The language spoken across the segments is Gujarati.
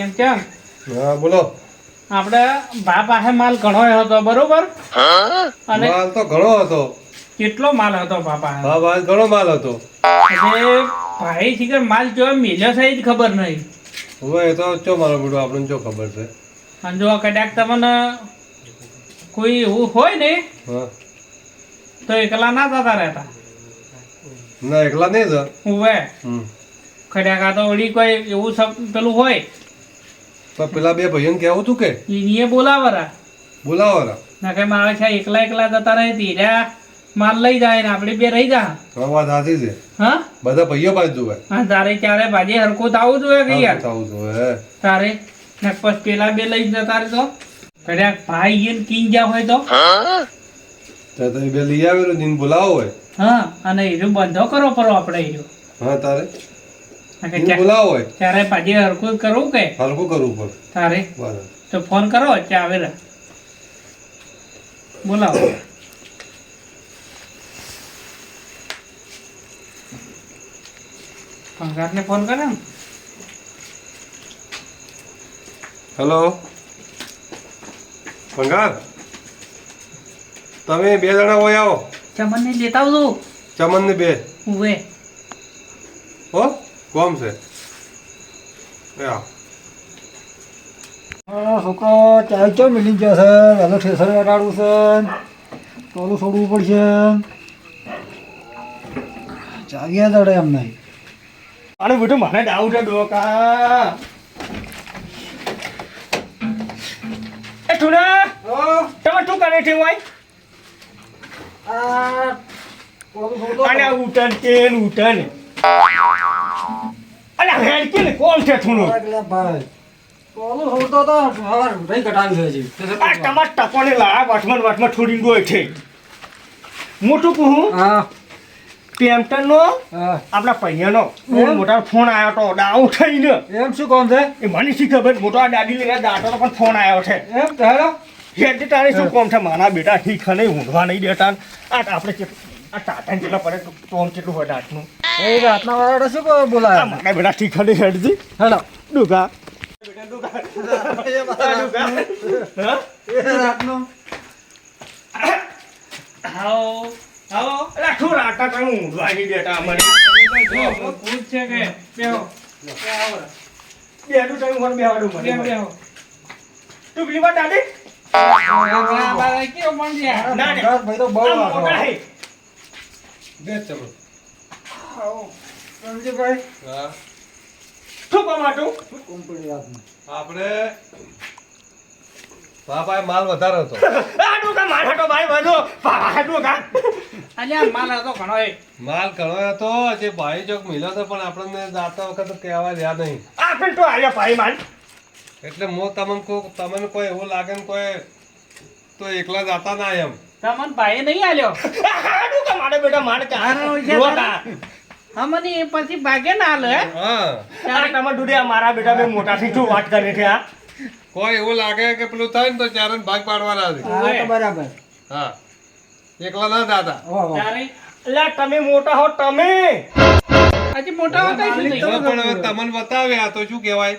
એમ કેમ? હા બોલો. આપણે બા પાસે માલ ઘણો હતો બરોબર? અને માલ તો ઘણો હતો. કેટલો માલ હતો બા પાસે હા માલ ઘણો માલ હતો. એટલે ભાઈ છે કે માલ જો મિલ્યો છે જ ખબર નહીં. હવે એ તો ચો મારો બેટો આપણને ચો ખબર છે? અને જો કદાચ તમને કોઈ એવું હોય ને તો એકલા ના જતા રહેતા. ના એકલા નહીં જ. ઉવે. કદાચ આ તો વળી કોઈ એવું પેલું હોય. તો પેલા બે ભાઈઓને કહેવું તું કે? એને બોલાવરા. બોલાવરા. ના કે મારે છે એકલા એકલા જતા રહે ધીરા. માલ લઈ જાય ને આપણે બે રહી જા. હા વાત સાચી છે. હા? બધા ભાઈઓ બાજુ હોય હા. તારે ક્યારે ભાજી હરકો થવું જોઈએ કે યાર? થવું જોઈએ તારે? ને પછી પેલા બે લઈ જતા રહે તો કદાચ ભાઈ ઈન કિંગ જા હોય તો? તો તો બે લઈ આવેલું જીને બોલાવો હોય હા અને એનું બંધો કરો પરો આપણે એનું હા તારે? બોલાવો હોય ત્યારે બાજે હરખું કરવું કે? હલકું કરવું પડે. તારે? બરાબર. તો ફોન કરો ચા આવે બોલાવો. પંગારને ફોન કરે હેલો? પંગાર તમે બે જણા હોય આવો. ચમનને લેતા આવજો. ચમન ને બે. ઉવે. કોમ છે છોકરો ચાલ ચો મિલી ગયો છે. વહેલો ઠેસર વટાડવું છે. ટોલું છોડવું પડશે. ચાવ્યા દડે એમ નહીં અરે બેટું મને ડાઉટ છે ડોકા. એ ઠુડા તમે શું કરે છે ભાઈ? અને આ ઉટન કે ને ઉટન અલે હેડ કે ને કોણ છે ઠુનો એટલે ભાઈ ટોલું છોડતો તો હવે રહી કટાવી છે. જી આ તમાર ટકોને લાયા વાટમાં વાટમાં છોડી ગયો છે. મોટું કહું હા. પેમ્પટન નો આપણા પૈયાનો. બહુ મોટા ફોન આવ્યો તો? ડાઉ થઈને. એમ શું કોમ છે? એ મને શી ખબર? મોટો આ દાદી લેવા દાટો પણ ફોન આવ્યો છે. એમ? હેલો. હેડ તારે શું કોમ છે? મારા બેટા ઠીક નહીં ઊંઘવા નહીં દેતા. આ આપણે આ ટાટા કેટલા પડે કોમ કેટલું હોય દાંતનું એ રાતના વાળા શું કહો આ બેટા ઠીક નહીં હેડજી હેલો ડુગા એ રાતનો આવો આવો અલા શું રાટા તમે ઊંઘવા નહીં દેતા મને જો છે કે બેહો બે બેડું તમે મને બેહાડું મને બેહો તું પેલી વાત દાદી ના, ના. ભાઈ તો બહુ. બે જ ચમન રણજીતભાઈ હા. રાતનું? આપણે બાપા માલ વધારે હતો. આ ડુગા મારા તો ભાઈ બધો અલ્યા માલ હતો ઘણો એ. માલ ઘણો હતો જે ભાઈ ચોક મિલો હતો પણ આપણને દાતા વખત કહેવા રહ્યા નહીં. આ તો આલ્યા ભાઈ માન એટલે મો તમને કહું તમને કોઈ એવું લાગે ને કોઈ તો એકલા જાતા ના એમ. તમને ભાઈ નહીં આલ્યો. હાડું કે મારા બેટા મારે આનો ચાર અમને એ પછી ભાગે ના હાલે હા. આ તમારા ડુડિયા મારા બેટા બે મોટા થી શું વાત કરે છે આ કોઈ એવું લાગે કે પેલું થાય ને તો ચારણ ભાગ પાડવાના છે. હા તો બરાબર. હા. એકલા ના દાદા. વાહ તમે મોટા હો તમે. હજી મોટા હતા શું થઈ પણ તમને બતાવ્યા તો શું કહેવાય?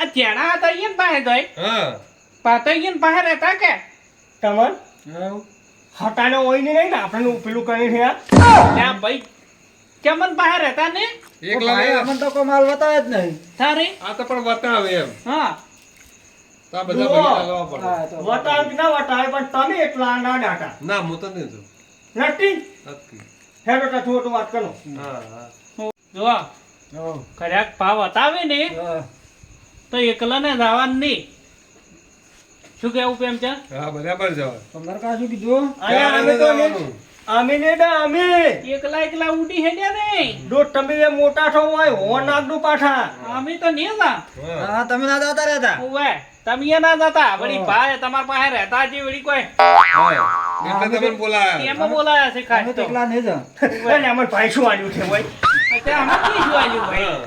આ ચેડા હતા અહીંયા પાસે તો હા. પાતો અહીંયા પાસે રહેતા કે? તમન? હટાને હોય ને નહીં ને આપણે પેલું કરી છે ત્યાં ભાઈ ચમન પાસે રહેતા ને એકલા ભાઈ ના અમને તો કોઈ માલ બતાવે જ નહીં. તારે? આ તો પણ બતાવે એમ. હા. તા બધા ભાઈ લાવવા પડે. હા, વટાવ કે ના વટાવ પણ તમે એકલા ના ડાટા. ના હું તો નહીં છું નક્કી? નક્કી. હે બેટા થોડું તો વાત કરો. હા હા. જો હો. ભાવ બતાવે ને તો એકલા ને જવાનું નહીં. શું કેવું પ્રેમ છે હા બરાબર છે. તમારે કા શું કીધું અમે તો અમે ને ડા અમે. એકલા એકલા ઉડી હેડ્યા ને. જો તમે બે મોટા છો હોય હો નાગડું પાછા અમે તો નહીં હતા. હા. હા તમે ના જતા રહેતા? ઉવે તમે ના જતા. વળી ભાઈ તમારા પાસે રહેતા હજી વળી કોઈ. એટલે તમને બોલાયા. એમાં બોલાયા છે ખાસ તો તો. એકલા નહીં જા એટલે અમે ભાઈ શું આવ્યું છે ભાઈ? અત્યારે આમાં શું જોવાયું ભાઈ?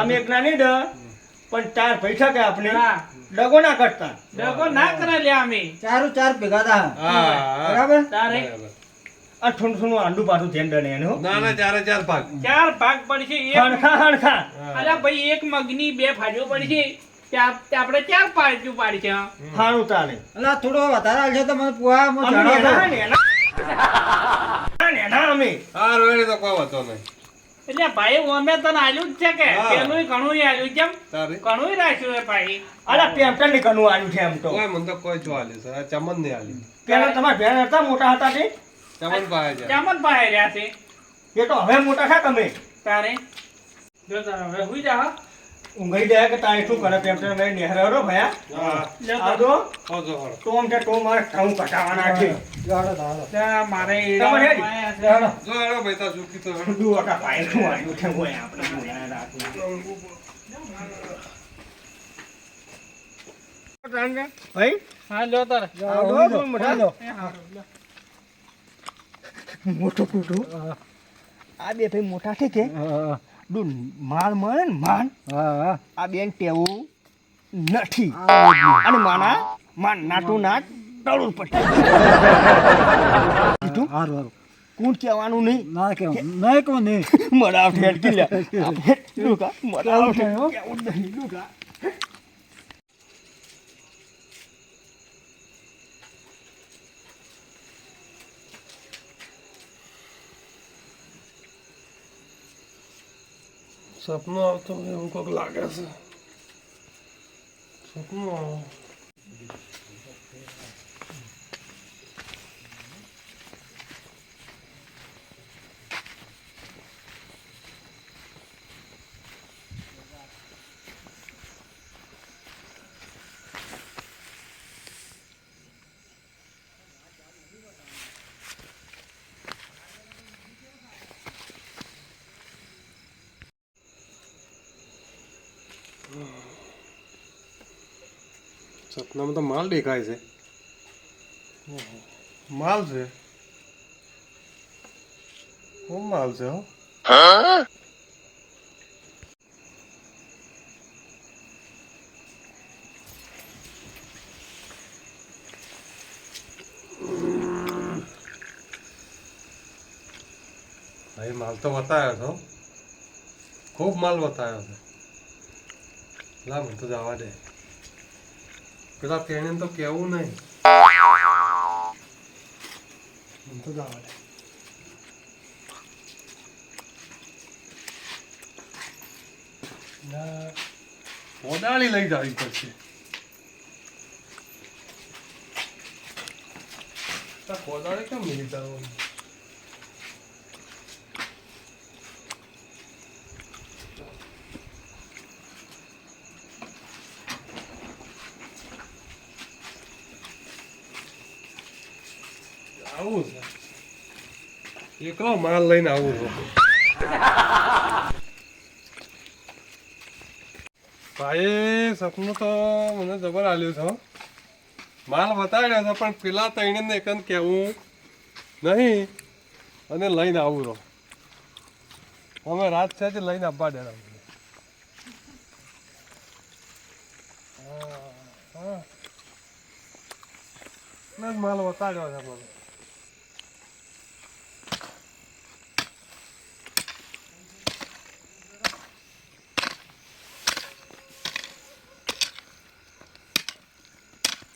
અમે એકલા નહીં ડ પણ ચાર પૈસા કે આપણે હા. ડગો ના કરતા. ડગો ના કરે લે અમે. ચારો ચાર ભેગા થા. હા, હા. બરાબર? તારે? આ આ ઠૂંઠુંનું આંડું પાછું ધ્યાન દે એનો ના ના ચારે ચાર ભાગ. ચાર ભાગ પડશે એક હણખા હણખા. અલા ભાઈ એક મગની બે ફાડીઓ પડશે. આપણે ચાર પાડ્યું પાડી છે હારું ચાલે. અલા થોડો વધારે હાલશે તો મને પુઆ હું અમે નેના હા રોહિણી તો કોઈ વાંધો નહીં. એટલે ભાઈ અમે તને આલ્યું જ છે કે. પેલું ઘણું આલ્યું. કેમ? ઘણું રાખ્યું છે ભાઈ. અરે પેમ્પટનની ઘણું આલ્યું છે એમ તો. કોઈ મને તો કોઈ જો આલ્યું છે. ચમન ને આલ્યું. પેલા તમારા ભેણ હતા મોટા હતા તે? ચમન પાસે છે. ચમન પાસે રહ્યા છે. એ તો હવે મોટા થયા તમે. તારે? જો તારે હવે હુઈ જા હા. ઊંઘાઈ જાય કે તારે શું કરે? તેમ લઈને નેહરાવરો ભયા. હા. લે આ તો. તો. ટોમ છે. ટોમ મારે ઘઉં કટાવાના છે. મારે જો ભાઈ તા સુખી તો દુ દુવાકા ભાઈ શું આવ્યું છે હોય આપણે બોલાયા રાખવું. ભાઈ? હા તારે. લો, લ્યો. મોટું કુટું આ બે ભાઈ મોટા છે કે હા, ડુન માલ મળે ને માલ હા, હા. આ બેન ટેવું નથી. અને માના માન નાટું નાટ ટળું કીધું? હારું, હારું. કોણ કહેવાનું નહીં? ના કહેવાનું. નહીં કહું નહીં. મરાવ ઠેર કી લે આપણે ડુકા મરાવ કેવું કેવું નહીં સપનું આવતું એવું કોક લાગે છે સપનું સપનામાં તો માલ દેખાય છે. માલ છે? ખૂબ માલ છે હો? ભાઈ માલ તો બતાવ્યો હતો ખૂબ માલ બતાવ્યો છે. લા મને તો જવા દે. પેલા તેણે તો કેવું નહીં. તો ના, કોદાળી લઈ જવી પડશે. કોદાળી કેમ લઈ જવાની આવું છે. એકલો માલ લઈને આવું છું? ભાઈ સપનું તો મને જબર આલ્યું છે માલ બતાડ્યો છે પણ પેલા તઈને એકંદ કેવું નહીં અને લઈને આવું રહો. અમે રાત છે લઈને આવવા દેના માલ હા, છે ના જ માલ બતાડ્યો છે મને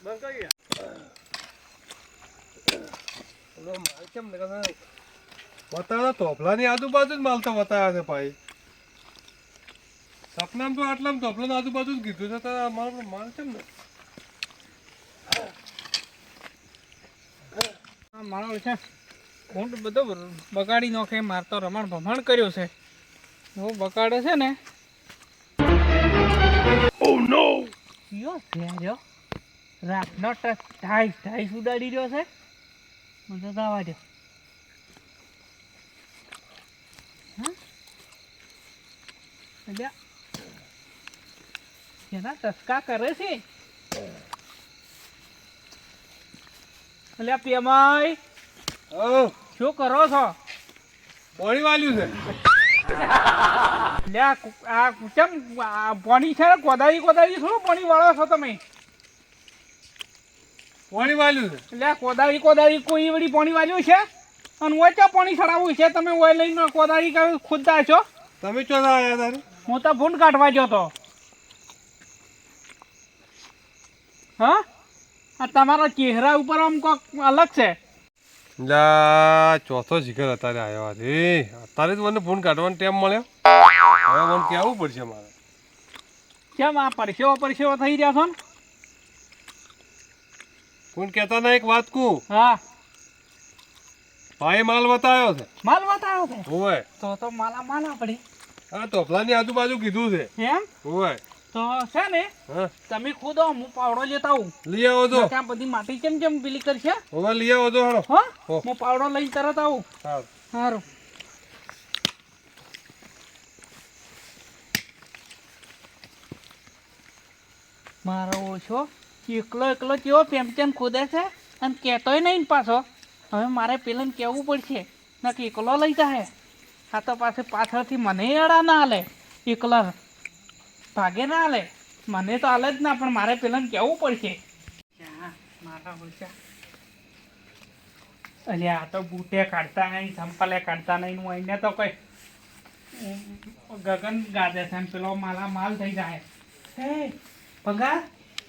બંધ કરી ગયા. ઓલો માલ કેમ દેખાતો નથી? બતાવ્યો તોફલાની આજુબાજુ જ માલ તો બતાવ્યા છે ભાઈ. સપનામાં તો આટલામાં તોફલાની આજુબાજુ જ કીધું છે તો આ માલ માલ કેમ ને? આ મારો છે ઊંટ બધો બગાડી નાખે મારતો રમણ ભમણ કર્યો છે. હું બગાડે છે ને. ઓ નો યો રહ્યો? રાતનો ઢાઈ ઢાઈ ઉડાડી રહ્યો છે. મને દાવા દો. એના ટચકા કરે છે. અલ્યા પેમાઈ શું કરો છો? પાણી વાલ્યું છે. લે આ કેમ પાણી છે ને? કોદાળી કોદાળી થોડું પાણી વાળો છો તમે? પાણી વાલ્યું છે. એટલે કોદાળી કોદાળી કોઈ વળી પાણી વાળ્યું છે? અને ઓય ચા પાણી ચડાવવું છે. તમે ઓય લઈને કોદાળી કાઢી ખુદતા છો તમે ચો આવ્યા તારે? હું તો ફૂન કાઢવા ગયો તો. હા? આ તમારા ચહેરા ઉપર આમ કોક અલગ છે. લા ચોથો જીગર અત્યારે આવ્યો છે અત્યારે જ મને ફોન કાઢવાનો ટાઈમ મળ્યો. હવે મને કહેવું પડશે મારે. કેમ આ પરસેવો પરસેવો થઈ રહ્યા છો ને? કોણ કહેતા ના એક વાત કુ હા. ભાઈ માલ વતાયો છે. માલ વતાયો છે? ઓય તો તો માલા માલ આપણી આ તોફલાની આજુબાજુ કીધું છે. એમ? ઓય તો છે ને તમે ખુદ હું પાવડો લેતા આવું. લઈ આવો તો. ત્યાં બધી માટી કેમ કેમ પીલી કરશે? હવે લઈ આવો તો હાલો. હા હું. પાવડો લઈને તરત આવું. સારું. સારું મારો ઓછો એકલો એકલો કેવો પેમચેમ ખોદે છે? અને કહેતોય નહીં પાછો. હવે મારે પેલાને કહેવું પડશે. નક્કી એકલો લઈ જાય આ તો પાસે પાછળથી મને અડા ના હાલે. એકલા ભાગે ના હાલે. મને તો હાલે જ ના પણ મારે પેલાને કહેવું પડશે. અરે મારા ઓછા અલ્યા આ તો બૂટે કાઢતા નહીં સંપલે કાઢતા નહીં. હું એને તો કઈ ગગન ગાજે છે પેલો માલા માલ થઈ જાય હે પગાર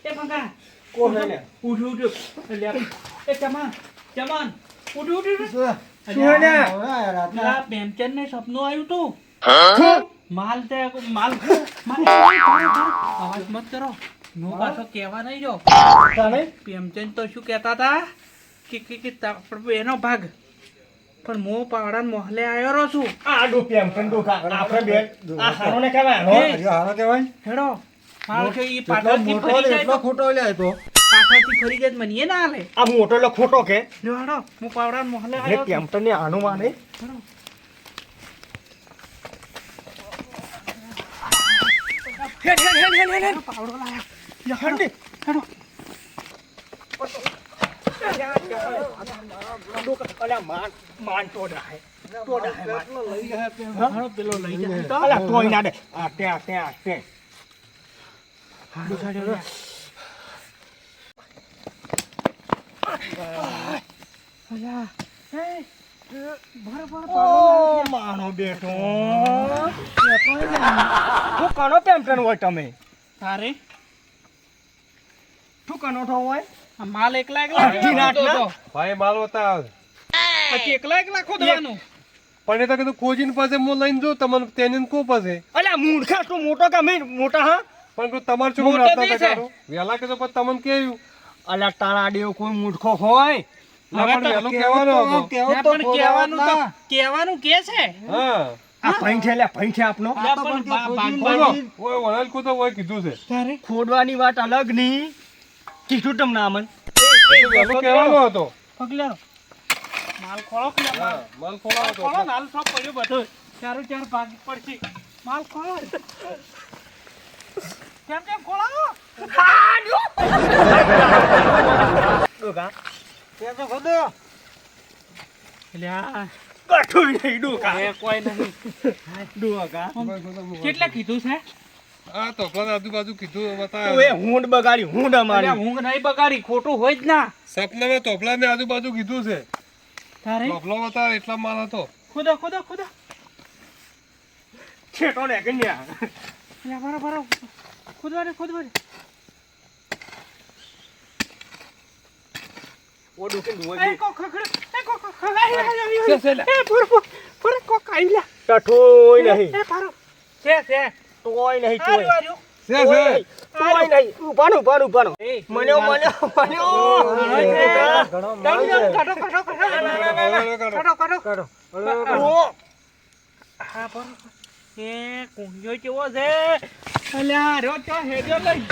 એ પગાર કોણ છે ને? ઉઠ ઉઠ અલ્યા એ ચમન ચમન. ઉઠ ઉઠ ઉઠ. શું? શું ને? હવે આ રાતના પ્રેમચંદ ને સપનું આવ્યું તું? માલ તે માલ માલ અવાજ મત કરો. હું પાછો કહેવા નહીં જો તાને? પ્રેમચંદ તો શું કહેતા હતા? કે કે કે એનો ભાગ. પણ મો પાડા મોહલે આવ્યો રહો છું. આ પણ આપણે બે આ હારો. ને હારો કહેવાય? હેડો. પાછળથી મોટો ફરી જાય એટલો તો ખોટો લે તો પાછળથી ફરી જાય તો મને એ ના હાલે આ મોટો એટલે ખોટો કે જો હેડો હું પાવડા મોહલે ને આવ્યો કેમ્પટન ને આનું માને હેડ, હેડ, હેડ, હેડ, હેડ, હેડ. પાવડો લાયા. હેડો, હેડો. માન માન તો ડાહે. તો ડાહે માન. હેડો, પેલો લઈ જાય તો. અલ્યા તોય ના દે આ તે આ તે આ તે હાડો, હાડો, હાડો. અલ્યા, એ, બરોબર પાવડો ઓ માનો બેટો શું કનો કેમ્પટન હોય તમે તારે શું કનો થો હોય આ માલ એકલા એકલા ભાઈ માલ બતાવ્યો પછી એકલા એકલા ખોદવાનું? પણ એ તો કીધું કોજીન પાસે હું લઈને જો તમને તેને કો પાસે? અલ્યા મૂર્ખા તું મોટો કે મેં મોટા હા? પણ તમારે શું રાતના. તગારો? વહેલા કીધું પણ તમને કેવું અલ્યા તારા દેવ કોઈ મૂર્ખો હોય? ના, હવે પણ તો વહેલો કહેવાનો હતો. કહેવું તો પણ તો ના. કે છે? હા. આ ભૈં છે અલ્યા ભૈં છે આપનો આ પણ બા- ખોદીને ભાગવાનું. બોલો. ઓય વણાલ કૂદો હોય કીધું છે. તારે વાત અલગ નહીં. કીધું તમને વહેલો કહેવાનો હતો. માલ ખોળો માલ? માલ ખોલાવો હતો. ખોળો પડ્યો બધો. ચારો ચાર ભાગ પડશે. માલ ખોળો. કેમ કેમ ખોળાવો ડોકા તે તો ખોદો. એટલે આ કઠું નહીં ડોકા એ કોઈ નહીં ડોકા કેટલા કીધું છે આ તો પણ આજુબાજુ કીધું તું એ હુંડ બગાડી હુંડ અલ્યા, અમારી હુંડ નહીં બગાડી ખોટું હોય જ ના સપનામાં તોફલા ને આજુબાજુ કીધું છે તારે તોફલો બતાવે એટલા માલ હતો ખુદા ખુદા ખુદા છેટો ને કન્યા અલ્યા, બરો બરો ખુદવા દે ખુદવા દે ઓ ડોકે એ ડોકે કો ખખડ એ કો ખખડ. આઈ, આઈ. એ પૂર પૂર કો કાઈ લ્યા. કઠોય નહીં. એ પારો. છે છે. તોય નહીં તોય છે તોય છે તોય નહીં. ઉભાનું ઉભાનું ઉભાનું એ મન્યો મન્યો મન્યો. કાઢો કાઢો કાઢો. કાઢો કાઢો કાઢો. ઓ હા બરોબર એ કુંજો કેવો છે? અલ્યા તો હેડ્યો લઈ.